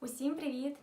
Усім привіт!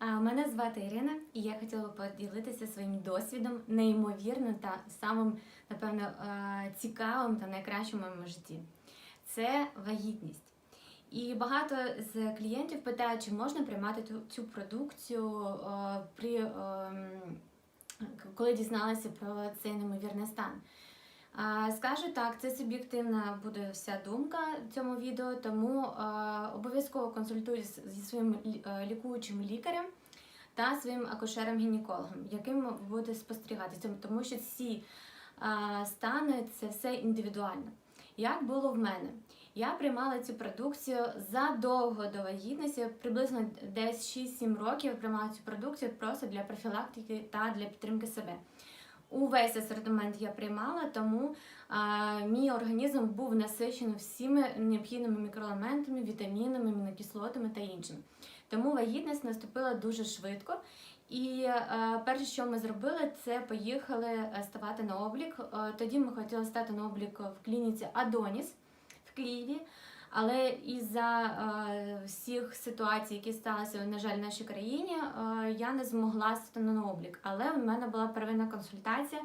Мене звати Ірина, і я хотіла поділитися своїм досвідом неймовірним та самим, напевно, цікавим та найкращим в моєму житті. Це вагітність. І багато з клієнтів питають, чи можна приймати цю, продукцію при ем, коли дізналися про цей неймовірний стан. Скажу так, це суб'єктивна буде вся думка цьому відео, тому е, обов'язково консультуйтесь зі своїм е, лікуючим лікарем та своїм акушером-гінекологом, яким ви будете спостерігати, тому що ці е, стани це все індивідуально. Як було в мене? Я приймала цю продукцію задовго до вагітності, приблизно десь 6-7 років я приймала цю продукцію просто для профілактики та для підтримки себе. Увесь асортимент я приймала, тому а, мій організм був насичений всіми необхідними мікроелементами, вітамінами, амінокислотами та іншим. Тому вагітність наступила дуже швидко. І е, перше, що ми зробили, це поїхали е, ставати на облік. Е, тоді ми хотіли стати на облік в клініці Адоніс в Києві. Але із-за е, всіх ситуацій, які сталися, на жаль, в нашій країні, е, я не змогла стати на облік. Але в мене була первинна консультація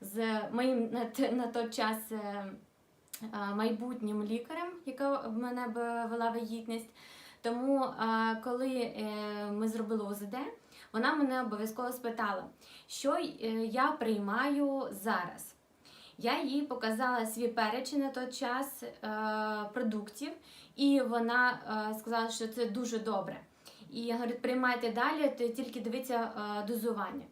з моїм на, той час е, майбутнім лікарем, яка в мене вела вагітність. Тому, коли ми зробили УЗД, вона мене обов'язково спитала, що я приймаю зараз. Я їй показала свій перечень на той час е, продуктів, і вона е, сказала, що це дуже добре. І говорить, приймайте далі, то тільки дивіться е, дозування.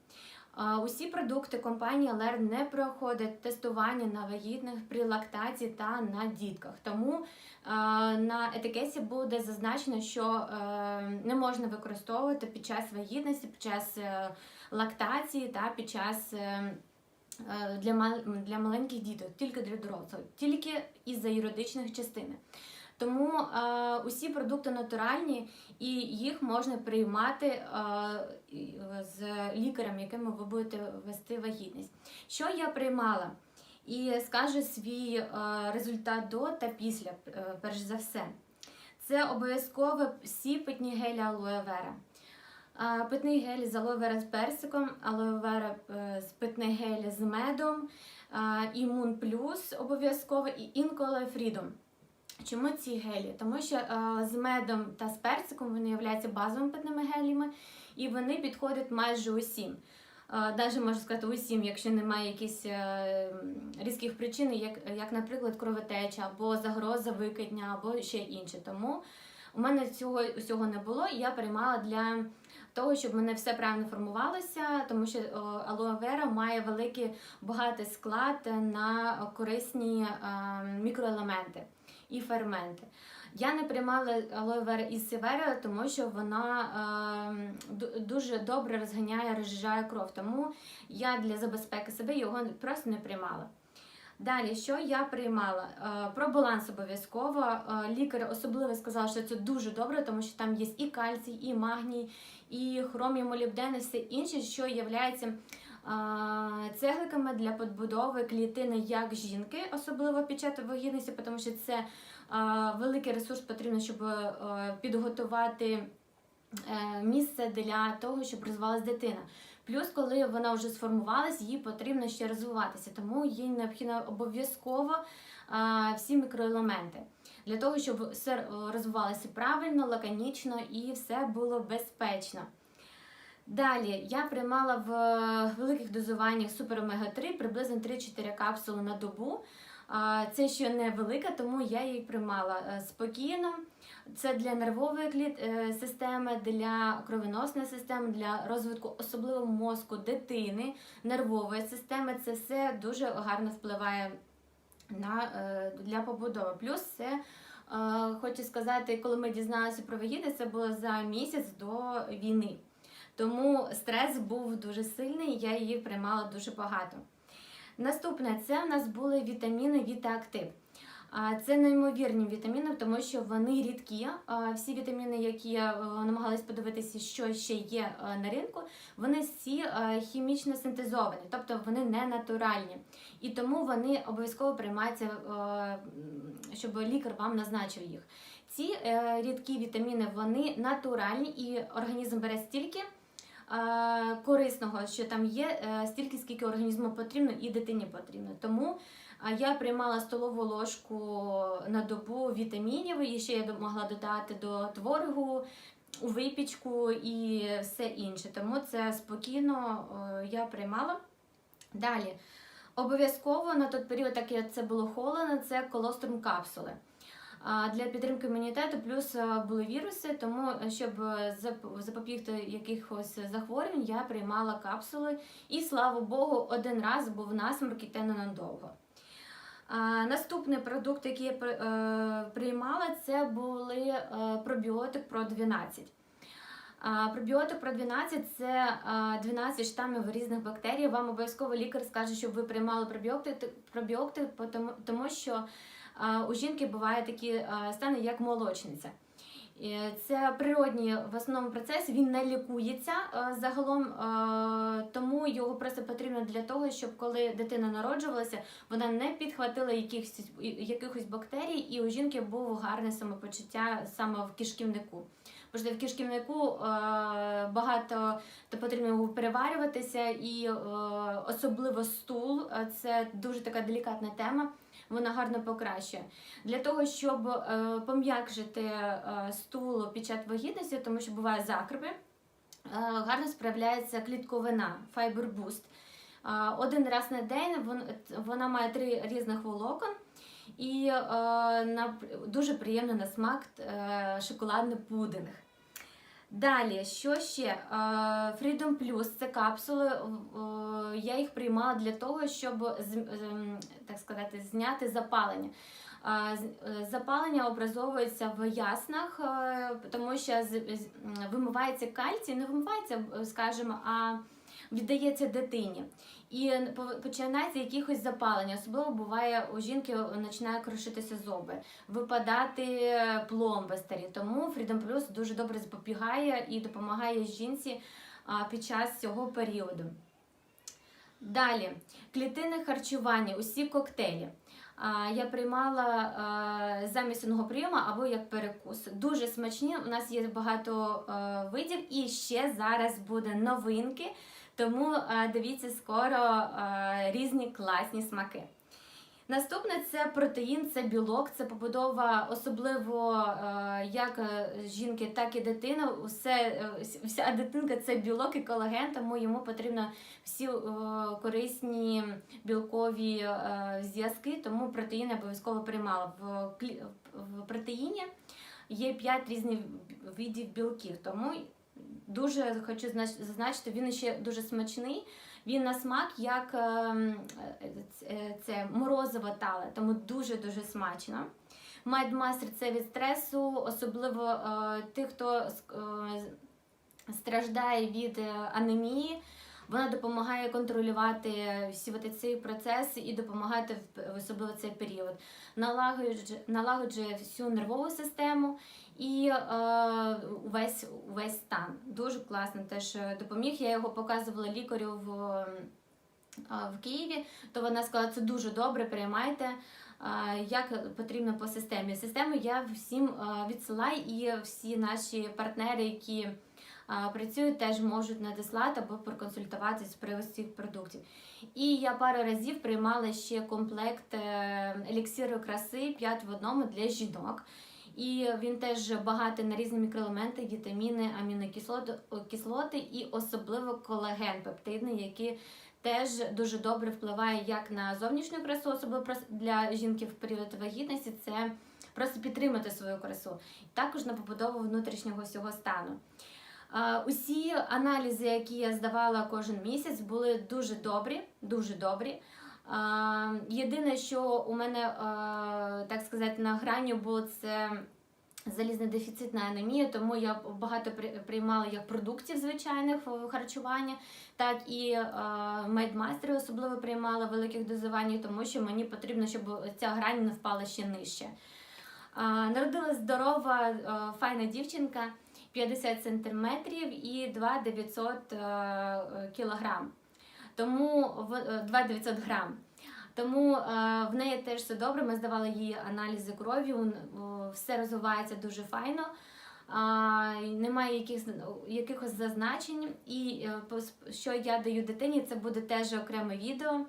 Е, усі продукти компанії Лер не проходять тестування на вагітних при лактації та на дітках. Тому е, на етикеті буде зазначено, що е, не можна використовувати під час вагітності, під час е, лактації та під час. е, для, мал- для маленьких діток, тільки для дорослих, тільки із-за юридичних частин. Тому е, усі продукти натуральні і їх можна приймати е, е, з лікарем, яким ви будете вести вагітність. Що я приймала? І скажу свій е, результат до та після, е, перш за все. Це обов'язково всі питні гелі алоe вера. Питний гель з алоe вера з персиком, алоe вера е, з питний гель з медом, імун плюс обов'язково і інколи фрідом. Чому ці гелі? Тому що е, з медом та з персиком вони являються базовими питними гелями, і вони підходять майже усім. Навіть можу сказати усім, якщо немає якихось е, різких причин, як, як, наприклад, кровотеча або загроза викидня, або ще інше. Тому у мене цього усього не було, і я приймала для того, щоб мене все правильно формувалося, тому що о, алоe вера має великий багатий склад на корисні е, мікроелементи і ферменти. Я не приймала алоe вера із севера, тому що вона е, дуже добре розганяє, розжижає кров. Тому я для забезпеки себе його просто не приймала. Далі, що я приймала? Е, Про баланс обов'язково. Е, Лікар особливо сказав, що це дуже добре, тому що там є і кальцій, і магній, і хром, і молібден, і все інше, що є цегликами для подбудови клітини як жінки, особливо під час вагітності, тому що це е, великий ресурс потрібно, щоб е, підготувати е, місце для того, щоб розвивалась дитина. Плюс, коли вона вже сформувалась, їй потрібно ще розвиватися, тому їй необхідно обов'язково всі мікроелементи для того, щоб все розвивалося правильно, лаконічно і все було безпечно. Далі я приймала в е, великих дозуваннях супер омега 3 приблизно 3-4 капсули на добу. Це ще не велика, тому я її приймала е, спокійно. Це для нервової кліт... е, системи, для кровоносної системи, для розвитку особливо мозку дитини, нервової системи. Це все дуже гарно впливає на, е, для побудови. Плюс це е, хочу сказати, коли ми дізналися про вагітність, це було за місяць до війни. Тому стрес був дуже сильний, я її приймала дуже багато. Наступне це в нас були вітаміни Вітаактив. Це неймовірні вітаміни, тому що вони рідкі. Всі вітаміни, які я е, намагалась подивитися, що ще є е, на ринку, вони всі е, хімічно синтезовані, тобто вони не натуральні. І тому вони обов'язково приймаються, щоб лікар вам назначив їх. Ці рідкі вітаміни вони натуральні і організм бере стільки корисного, що там є, стільки, скільки організму потрібно і дитині потрібно. Тому я приймала столову ложку на добу вітамінів, і ще я могла додати до творогу, у випічку і все інше. Тому це спокійно е, я приймала. Далі. Обов'язково на той період, так як це було холодно, це колострум капсули. Для підтримки імунітету плюс е, були віруси, тому е, щоб запобігти якихось захворювань, я приймала капсули. І слава Богу, один раз був насморк і те ненадовго. Наступний продукт, який я е, приймала, це були е, пробіотик про 12. Пробіотик про 12 це 12 штамів різних бактерій. Вам обов'язково лікар скаже, щоб ви приймали пробіотик, тому що у жінки бувають такі стани, як молочниця. І Це природній в основному процес, він не лікується загалом, тому його просто потрібно для того, щоб коли дитина народжувалася, вона не підхватила якихось, якихось бактерій, і у жінки було гарне самопочуття саме в кишківнику. Бо в кишківнику е, багато то потрібно переварюватися, і е, особливо стул е, це дуже така делікатна тема. Вона гарно покращує. Для того, щоб е, пом'якшити е, стул під час вагітності, тому що буває закрипи, е, гарно справляється клітковина Fiber Boost. Е, Один раз на день вон- вона має три різних волокон. І дуже приємно на смак шоколадний пудинг. Далі, що ще? Е, Freedom Plus це капсули. е, Я їх приймала для того, щоб ем, так сказати, зняти запалення. Е, е, Запалення образовується в яснах, е, тому що вимивається кальцій, не вимивається, е, скажімо, а віддається дитині. І по- починається якихось запалення. Особливо буває у жінки починає крушитися зуби, випадати пломби старі. Тому Freedom Plus дуже добре запобігає і допомагає жінці під час цього періоду. Далі, клітинне харчування, усі коктейлі. Я приймала замість одного прийому або як перекус. Дуже смачні. У нас є багато видів, і ще зараз буде новинки. Тому е, дивіться скоро е, різні класні смаки. Наступне це протеїн, це білок, це побудова, особливо е, як жінки, так і дитини. Усе, вся дитинка це білок і колаген, тому йому потрібно всі корисні білкові зв'язки, тому протеїн обов'язково приймала. В протеїні є 5 різних видів білків, тому дуже хочу знач- зазначити, він ще дуже смачний. Він на смак як ем, е, це- це морозиво тале, тому дуже-дуже смачно. Майдмастер це від стресу, особливо е, тих, хто е, страждає від е, анемії. Вона допомагає контролювати всі ці процеси і допомагати в особливо цей період. Налагоджує, налагоджує всю нервову систему е, увесь, увесь стан. Дуже класно теж допоміг. Я його показувала лікарю в, е, в Києві, то вона сказала, це дуже добре, приймайте. Як потрібно по системі. Систему я всім відсилаю, і всі наші партнери, які працюють, теж можуть надіслати або проконсультуватися з приводу цих продуктів. І я пару разів приймала ще комплект е, еліксиру краси 5 в одному для жінок. І він теж багатий на різні мікроелементи, вітаміни, амінокислоти і особливо колаген пептидний, який теж дуже добре впливає як на зовнішню красу, особливо для жінки в період вагітності. Це просто підтримати свою красу, також на побудову внутрішнього всього стану. Усі аналізи, які я здавала кожен місяць, були дуже добрі, дуже добрі. Єдине, що у мене, так сказати, на грані було це залізнодефіцитна анемія, тому я багато приймала як продуктів звичайних харчування, так і медмастери особливо приймала великих дозуваннях, тому що мені потрібно, щоб ця грань не впала ще нижче. Народилась здорова, файна дівчинка. 50 сантиметрів і 2 900 е, кілограм. Тому в- е, 2 900 грам. Тому е, в неї теж все добре. Ми здавали їй аналізи крові, все розвивається дуже файно. Немає якихось, якихось зазначень. І е, що я даю дитині, це буде теж окреме відео.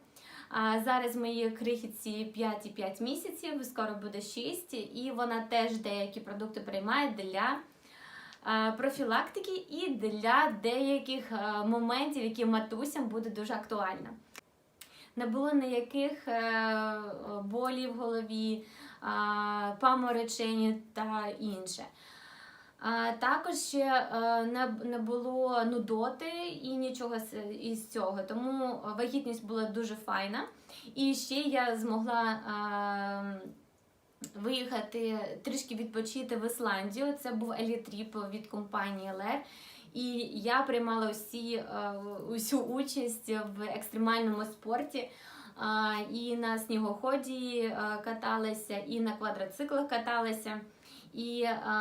Зараз моїй крихітці 5-5 місяців, скоро буде 6, і вона теж деякі продукти приймає для профілактики і для деяких е, моментів, які матусям буде дуже актуально. Не було ніяких е, болів в голові, е, паморочень та інше. Також ще е, не, було нудоти і нічого із цього, тому вагітність була дуже файна. І ще я змогла е, виїхати трішки відпочити в Ісландію. Це був елітріп від компанії Лер. І я приймала усі, е, усю участь в екстремальному спорті. І на снігоході е, каталася, і на квадроциклах каталася. І а,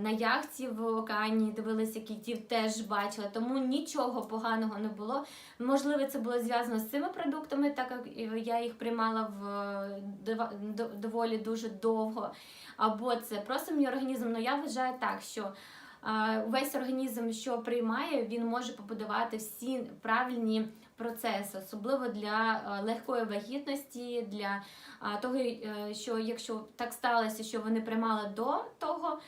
на яхті в океані дивилися китів, теж бачила, тому нічого поганого не було. Можливо, це було зв'язано з цими продуктами, так як я їх приймала в доволі дуже довго. Або це просто мій організм. Ну я вважаю так, що весь організм, що приймає, він може побудувати всі правильні процеси, особливо для е, легкої вагітності, для того, е, що якщо так сталося, що ви не приймали до того,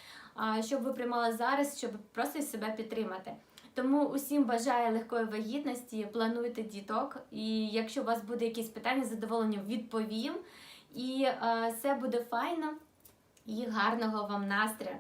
щоб ви приймали зараз, щоб просто себе підтримати. Тому усім бажаю легкої вагітності, плануйте діток. І якщо у вас буде якісь питання, задоволенням відповім. І е, все буде файно і гарного вам настрою.